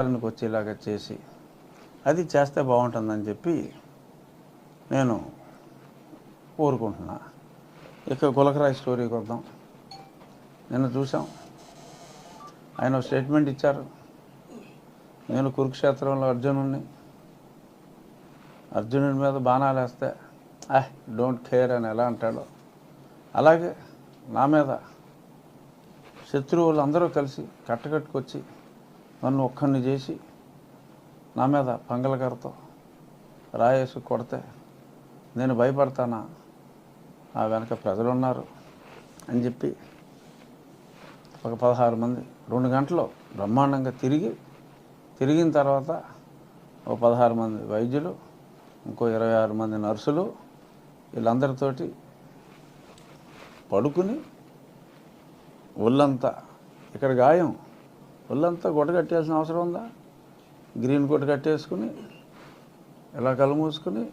పాలనకు వచ్చేలాగా చేసి అది చేస్తే బాగుంటుందని చెప్పి నేను కోరుకుంటున్నా. ఇక గులకరాయ్ స్టోరీకి వద్దాం నిన్న చూసాం ఆయన స్టేట్మెంట్ ఇచ్చారు. నేను కురుక్షేత్రంలో అర్జునుడిని అర్జునుడి మీద బాణాలు వేస్తే ఐ డోంట్ కేర్ అని ఎలా అంటాడో. అలాగే నా మీద శత్రువులు అందరూ కలిసి కట్టకట్టుకొచ్చి నన్ను ఒక్కడిని చేసి నా మీద పంగలగారితో రాయేసి కొడితే నేను భయపడతానా? ఆ వెనక ప్రజలు ఉన్నారు అని చెప్పి ఒక పదహారు మంది రెండు గంటలు బ్రహ్మాండంగా తిరిగి తిరిగిన తర్వాత ఒక పదహారు మంది వైద్యులు ఇంకో ఇరవై ఆరు మంది నర్సులు వీళ్ళందరితోటి పడుకుని ఒళ్ళంతా ఇక్కడ గాయం ఒళ్ళంతా గుడ్డ కట్టేయాల్సిన అవసరం ఉందా? గ్రీన్ గుడ్డ కట్టేసుకుని ఇలా కళ్ళు మూసుకుని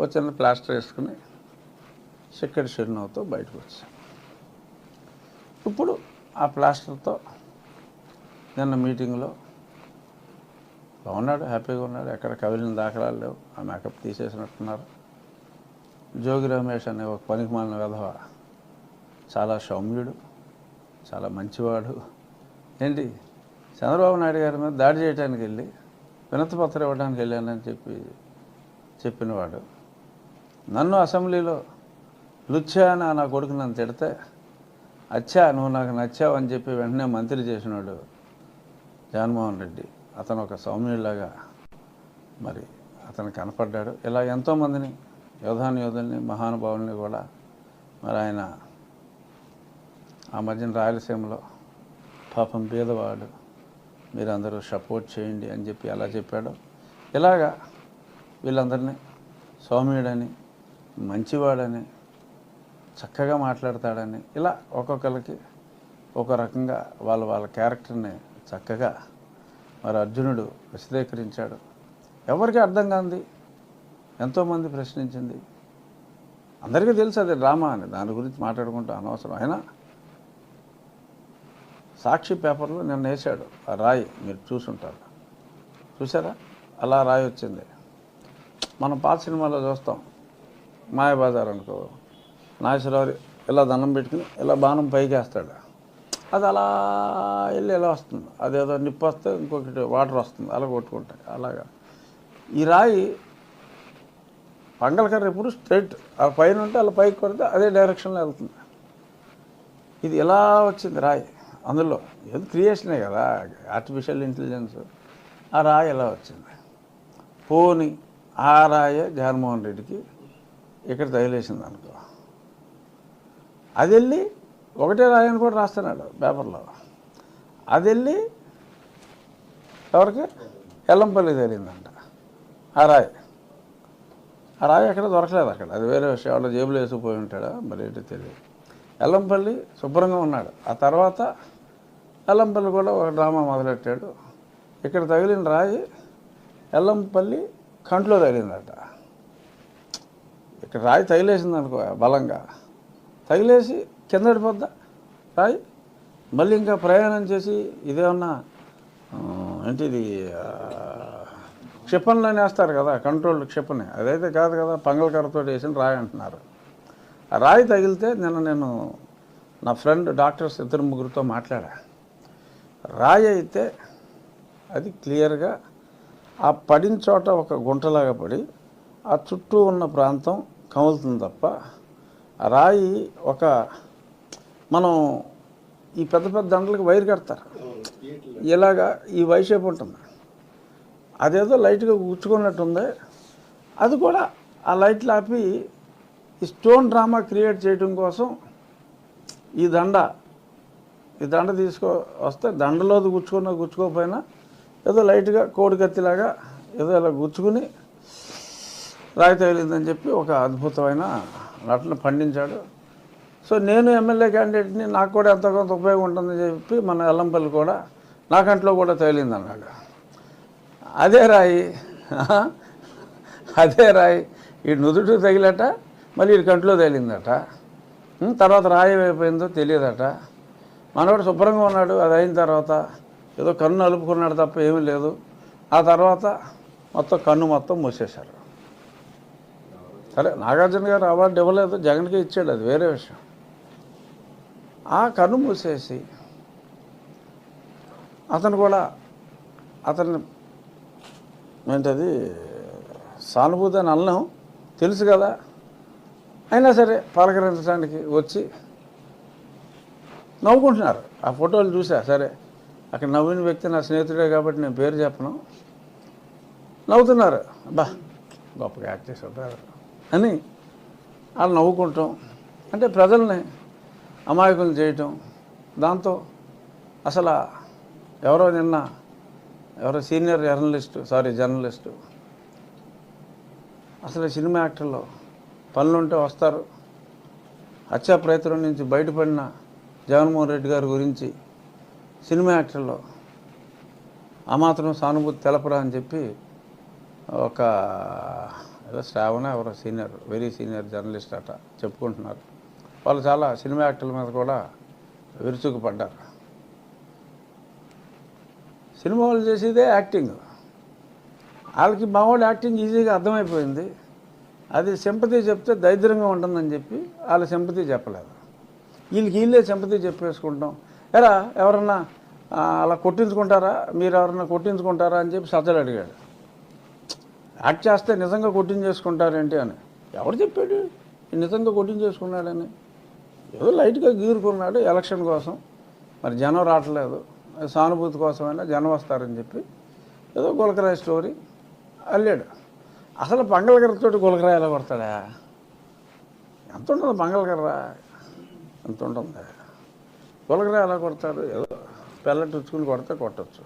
ఒక చిన్న ప్లాస్టర్ వేసుకుని చిక్కటి చిరునవ్వుతో బయటకు వచ్చాం. ఇప్పుడు ఆ ప్లాస్టర్తో నిన్న మీటింగ్లో బాగున్నాడు హ్యాపీగా ఉన్నాడు ఎక్కడ కవిలిన దాఖలాలు లేవు ఆ మేకప్ తీసేసినట్టున్నారు. జోగి రమేష్ అనే ఒక పనికి మాలిన విధవ చాలా సౌమ్యుడు చాలా మంచివాడు ఏంటి? చంద్రబాబు నాయుడు గారి మీద దాడి చేయడానికి వెళ్ళి వినతిపత్రం ఇవ్వడానికి వెళ్ళానని చెప్పి చెప్పినవాడు. నన్ను అసెంబ్లీలో లుచ్చాన అని నా కొడుకు నన్ను తిడితే అచ్చా నువ్వు నాకు నచ్చావు అని చెప్పి వెంటనే మంత్రి చేసినాడు జగన్మోహన్ రెడ్డి. అతను ఒక సౌమ్యుడిలాగా మరి అతను కనపడ్డాడు. ఇలా ఎంతోమందిని యోధాను యోధుల్ని మహానుభావుల్ని కూడా మరి ఆయన ఆ మధ్యన రాయలసీమలో పాపం పేదవాడు మీరందరూ సపోర్ట్ చేయండి అని చెప్పి అలా చెప్పాడు. ఇలాగా వీళ్ళందరినీ సౌమ్యుడని మంచివాడని చక్కగా మాట్లాడతాడని ఇలా ఒక్కొక్కరికి ఒక రకంగా వాళ్ళ వాళ్ళ క్యారెక్టర్ని చక్కగా మరి అర్జునుడు విశదీకరించాడు ఎవరికి అర్థం కాంది? ఎంతోమంది ప్రశ్నించింది. అందరికీ తెలుసు అది డ్రామా అని దాని గురించి మాట్లాడుకుంటూ అనవసరం. అయినా సాక్షి పేపర్లో నిన్న వేశాడు. ఆ రాయి మీరు చూసుంటారు. చూసారా అలా రాయి వచ్చింది. మనం పాత సినిమాలో చూస్తాం. మాయబజార్ అనుకో నాగేశ్వరరావు ఇలా దండం పెట్టుకుని ఇలా బాణం పైకి వేస్తాడు. అది అలా వెళ్ళి ఇలా వస్తుంది. అదేదో నిప్పు వస్తే ఇంకొకటి వాటర్ వస్తుంది. అలా కొట్టుకుంటాయి. అలాగా. ఈ రాయి పంగలకర్ర ఎప్పుడు స్ట్రైట్ ఆ పైన ఉంటే అలా పైకి కొడితే అదే డైరెక్షన్లో వెళ్తుంది. ఇది ఎలా వచ్చింది రాయి? అందులో ఏదో క్రియేషనే కదా ఆర్టిఫిషియల్ ఇంటెలిజెన్స్ ఆ రాయి ఎలా వచ్చింది? పోని ఆ రాయే జగన్మోహన్ రెడ్డికి ఇక్కడ తగిలేసింది అనుకో. అది వెళ్ళి ఒకటే రాయి అని కూడా రాస్తున్నాడు పేపర్లో. అది వెళ్ళి ఎవరికి? ఎల్లంపల్లి తగిలిందంట. ఆ రాయి. ఆ రాయి ఎక్కడ దొరకలేదు అక్కడ. అది వేరే విషయం. వాళ్ళ జేబులో వేసుకుపోయి ఉంటాడా మరి ఏంటో తెలియదు. ఎల్లంపల్లి శుభ్రంగా ఉన్నాడు. ఆ తర్వాత ఎల్లంపల్లి కూడా ఒక డ్రామా మొదలెట్టాడు. ఇక్కడ తగిలిన రాయి ఎల్లంపల్లి కంట్లో తగిలిందట. ఇక్కడ రాయి తగిలేసింది అనుకో బలంగా. తగిలేసి కిందడిపోద్దా రాయి? మళ్ళీ ఇంకా ప్రయాణం చేసి ఇదేమన్నా ఏంటిది క్షిపణిలోనే వేస్తారు కదా కంట్రోల్డ్ క్షిపణి. అదైతే కాదు కదా పంగలకర్రతో వేసిన రాయి అంటున్నారు. రాయి తగిలితే నిన్న నేను నా ఫ్రెండ్ డాక్టర్స్ ఇద్దరు ముగ్గురితో మాట్లాడా. రాయి అయితే అది క్లియర్గా ఆ పడిన చోట ఒక గుంటలాగా పడి ఆ చుట్టూ ఉన్న ప్రాంతం కములుతుంది తప్ప ఆ రాయి ఒక మనం ఈ పెద్ద పెద్ద దండలకు వైర్ కడతారు. ఇలాగా ఈ వై షేప్ ఉంటుంది. అదేదో లైట్గా కూర్చుకున్నట్టుంది అది కూడా ఆ లైట్లు ఆపి ఈ స్టోన్ డ్రామా క్రియేట్ చేయడం కోసం ఈ దండ ఈ దండ తీసుకో వస్తే దండలో గుచ్చుకున్న గుచ్చుకోకపోయినా ఏదో లైట్గా కోడి కత్తిలాగా ఏదో ఇలా గుచ్చుకుని రాయి తగిలిందని చెప్పి ఒక అద్భుతమైన నటన పండించాడు. సో నేను ఎమ్మెల్యే క్యాండిడేట్ని నాకు కూడా ఎంతో కొంత ఉపయోగం ఉంటుందని చెప్పి మన ఎల్లంపల్లి కూడా నా కంట్లో కూడా తగిలింది అన్నాడు అదే రాయి అదే రాయి ఈ నుదుటి తగిలట మళ్ళీ కంట్లో తగిలిందట తర్వాత రాయి అయిపోయిందో తెలియదట. మనవాడు శుభ్రంగా ఉన్నాడు అది అయిన తర్వాత ఏదో కన్ను అలుపుకున్నాడు తప్ప ఏమీ లేదు. ఆ తర్వాత మొత్తం కన్ను మొత్తం మూసేశారు. సరే నాగార్జున గారు అవార్డు ఇవ్వలేదు జగన్కే ఇచ్చాడు అది వేరే విషయం. ఆ కన్ను మూసేసి అతను కూడా అతను ఏంటది సానుభూతి అని అల్లం తెలుసు కదా. అయినా సరే పలకరించడానికి వచ్చి నవ్వుకుంటున్నారు. ఆ ఫోటోలు చూసా సరే. అక్కడ నవ్విన వ్యక్తి నా స్నేహితుడే కాబట్టి నేను పేరు చెప్పను. నవ్వుతున్నారు. అబ్బా గొప్పగా యాక్ట్ చేశారు అని వాళ్ళు నవ్వుకుంటాం. అంటే ప్రజల్ని అమాయకులు చేయటం. దాంతో అసలు ఎవరో నిన్న ఎవరో సీనియర్ జర్నలిస్టు సారీ జర్నలిస్టు అసలు సినిమా యాక్టర్లో పనులుంటే వస్తారు. హత్యా ప్రయత్నం నుంచి బయటపడిన జగన్మోహన్ రెడ్డి గారి గురించి సినిమా యాక్టర్లో ఆ మాత్రం సానుభూతి తెలపరా అని చెప్పి ఒక ఏదో శ్రావణ ఎవరో సీనియర్ వెరీ సీనియర్ జర్నలిస్ట్ అట చెప్పుకుంటున్నారు. వాళ్ళు చాలా సినిమా యాక్టర్ల మీద కూడా విరుచుకుపడ్డారు. సినిమా వాళ్ళు చేసేదే యాక్టింగ్. వాళ్ళకి మామూలు యాక్టింగ్ ఈజీగా అర్థమైపోయింది. అది సింపతి చెప్తే దరిద్రంగా ఉంటుందని చెప్పి వాళ్ళ సింపతి చెప్పలేదు. వీళ్ళకి వీళ్ళే సింపతి చెప్పేసుకుంటాం. ఎరా ఎవరన్నా అలా కొట్టించుకుంటారా? మీరు ఎవరన్నా కొట్టించుకుంటారా అని చెప్పి సజ్జలు అడిగాడు. యాక్ట్ చేస్తే నిజంగా కొట్టించేసుకుంటారేంటి అని. ఎవరు చెప్పాడు? నిజంగా కొట్టించేసుకున్నాడని. ఏదో లైట్గా గీరుకున్నాడు ఎలక్షన్ కోసం. మరి జనం రావట్లేదు. సానుభూతి కోసమైనా జనం వస్తారని చెప్పి ఏదో గులకరాయ స్టోరీ అల్లాడు. అసలు మంగళగిరితోటి గులకరాయ ఎలా కొడతాడా? ఎంత ఉంటుంది మంగళగిర్ర ఎంత ఉంటుంది? గులకరాయ ఎలా కొడతాడు ఏదో పెళ్ళట్టు టుచ్చుకుని కొడితే కొట్టచ్చు.